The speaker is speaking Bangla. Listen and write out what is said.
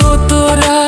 কত রাত